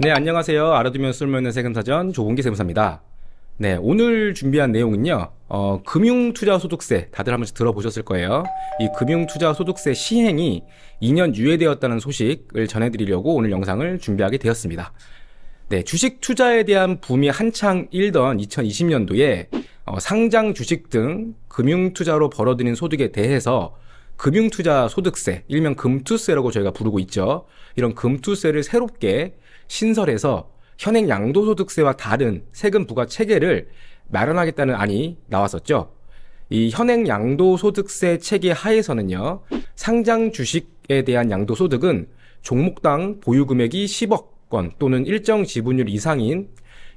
네, 안녕하세요. 알아두면 쓸모있는 세금사전 조봉기 세무사입니다. 네, 오늘 준비한 내용은요, 어, 금융투자소득세, 다들 한 번씩 들어보셨을 거예요. 이 금융투자소득세 시행이 2년 유예되었다는 소식을 전해드리려고 오늘 영상을 준비하게 되었습니다. 네, 주식 투자에 대한 붐이 한창 일던 2020년도에 어, 상장 주식 등 금융투자로 벌어들인 소득에 대해서 금융투자 소득세, 일명 금투세라고 저희가 부르고 있죠. 이런 금투세를 새롭게 신설해서 현행 양도소득세와 다른 세금 부과 체계를 마련하겠다는 안이 나왔었죠. 이 현행 양도소득세 체계 하에서는요, 상장 주식에 대한 양도소득은 종목당 보유금액이 10억 원 또는 일정 지분율 이상인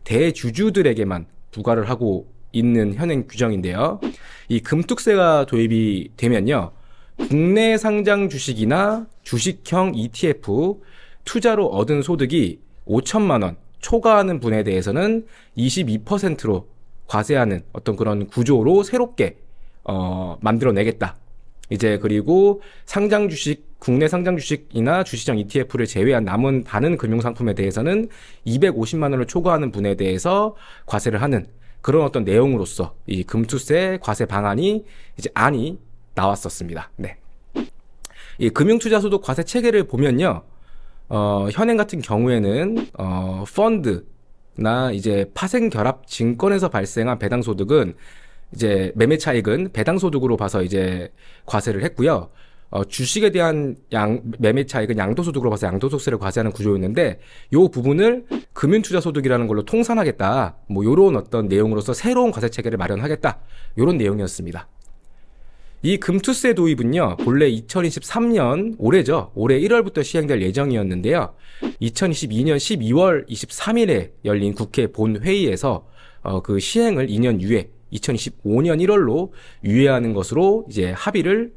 대주주들에게만 부과를 하고 있는 현행 규정인데요. 이 금특세가 도입이 되면요, 국내 상장 주식이나 주식형 ETF 투자로 얻은 소득이 5천만 원 초과하는 분에 대해서는 22%로 과세하는 어떤 그런 구조로 새롭게 어, 만들어내겠다. 이제 그리고 상장 주식 국내 상장 주식이나 주식형 ETF를 제외한 남은 다른 금융 상품에 대해서는 250만 원을 초과하는 분에 대해서 과세를 하는 그런 어떤 내용으로서 이 금투세 과세 방안이 이제 안이 나왔었습니다. 네. 이 금융투자소득 과세 체계를 보면요. 어, 현행 같은 경우에는 어, 펀드나 이제 파생 결합 증권에서 발생한 배당 소득은 이제 매매 차익은 배당 소득으로 봐서 이제 과세를 했고요. 어, 주식에 대한 양, 매매 차익은 양도소득으로 봐서 양도소득세를 과세하는 구조였는데, 요 부분을 금융투자소득이라는 걸로 통산하겠다. 뭐, 요런 어떤 내용으로서 새로운 과세 체계를 마련하겠다. 요런 내용이었습니다. 이 금투세 도입은요, 본래 2023년 올해죠. 올해 1월부터 시행될 예정이었는데요. 2022년 12월 23일에 열린 국회 본회의에서 어, 그 시행을 2년 유예, 2025년 1월로 유예하는 것으로 이제 합의를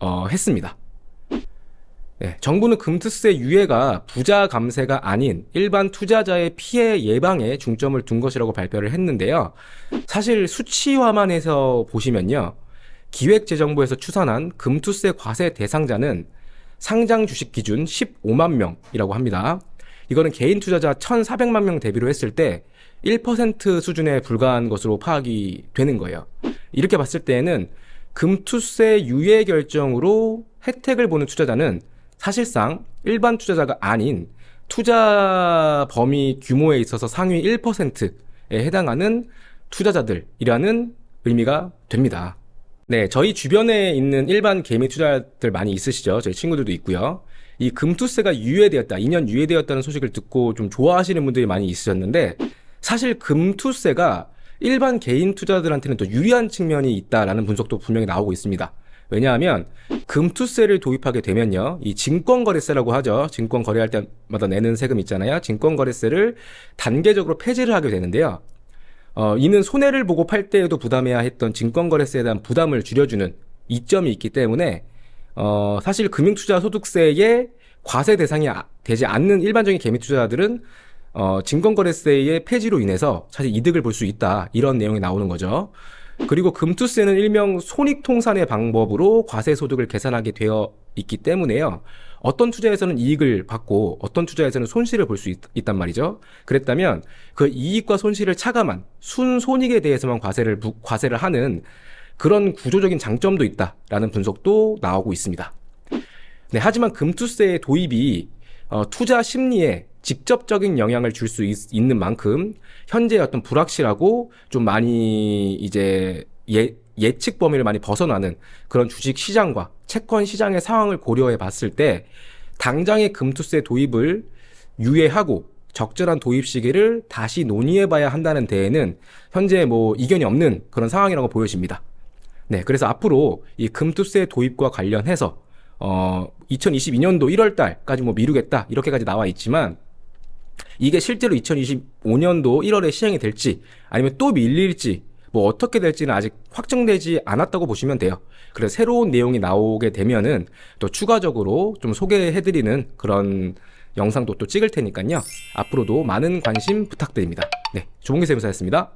어, 했습니다. 네, 정부는 금투세 유예가 부자 감세가 아닌 일반 투자자의 피해 예방에 중점을 둔 것이라고 발표를 했는데요. 사실 수치화만 해서 보시면요. 기획재정부에서 추산한 금투세 과세 대상자는 상장 주식 기준 15만 명이라고 합니다. 이거는 개인 투자자 1,400만 명 대비로 했을 때 1% 수준에 불과한 것으로 파악이 되는 거예요. 이렇게 봤을 때에는 금투세 유예 결정으로 혜택을 보는 투자자는 사실상 일반 투자자가 아닌 투자 범위 규모에 있어서 상위 1%에 해당하는 투자자들이라는 의미가 됩니다. 네, 저희 주변에 있는 일반 개미 투자들 많이 있으시죠? 저희 친구들도 있고요. 이 금투세가 유예되었다, 2년 유예되었다는 소식을 듣고 좀 좋아하시는 분들이 많이 있으셨는데, 사실 금투세가 일반 개인 투자들한테는 더 유리한 측면이 있다라는 분석도 분명히 나오고 있습니다. 왜냐하면 금투세를 도입하게 되면요, 이 증권거래세라고 하죠. 증권 거래할 때마다 내는 세금 있잖아요. 증권거래세를 단계적으로 폐지를 하게 되는데요. 어, 이는 손해를 보고 팔 때에도 부담해야 했던 증권거래세에 대한 부담을 줄여주는 이점이 있기 때문에 어, 사실 금융투자 소득세의 과세 대상이 아- 되지 않는 일반적인 개미 투자자들은 어, 증권거래세의 폐지로 인해서 사실 이득을 볼 수 있다 이런 내용이 나오는 거죠. 그리고 금투세는 일명 손익통산의 방법으로 과세 소득을 계산하게 되어 있기 때문에요. 어떤 투자에서는 이익을 받고 어떤 투자에서는 손실을 볼 수 있단 말이죠. 그랬다면 그 이익과 손실을 차감한 순 손익에 대해서만 과세를 부- 과세를 하는 그런 구조적인 장점도 있다라는 분석도 나오고 있습니다. 네, 하지만 금투세의 도입이 어, 투자 심리에 직접적인 영향을 줄 수 있는 만큼 현재 어떤 불확실하고 좀 많이 이제 예, 예측 범위를 많이 벗어나는 그런 주식 시장과 채권 시장의 상황을 고려해 봤을 때 당장의 금투세 도입을 유예하고 적절한 도입 시기를 다시 논의해 봐야 한다는 데에는 현재 뭐 이견이 없는 그런 상황이라고 보여집니다. 네, 그래서 앞으로 이 금투세 도입과 관련해서 어 2022년도 1월 달까지 뭐 미루겠다 이렇게까지 나와 있지만 이게 실제로 2025년도 1월에 시행이 될지 아니면 또 밀릴지 뭐 어떻게 될지는 아직 확정되지 않았다고 보시면 돼요. 그래서 새로운 내용이 나오게 되면은 또 추가적으로 좀 소개해드리는 그런 영상도 또 찍을 테니까요. 앞으로도 많은 관심 부탁드립니다. 네, 조봉기 세무사였습니다.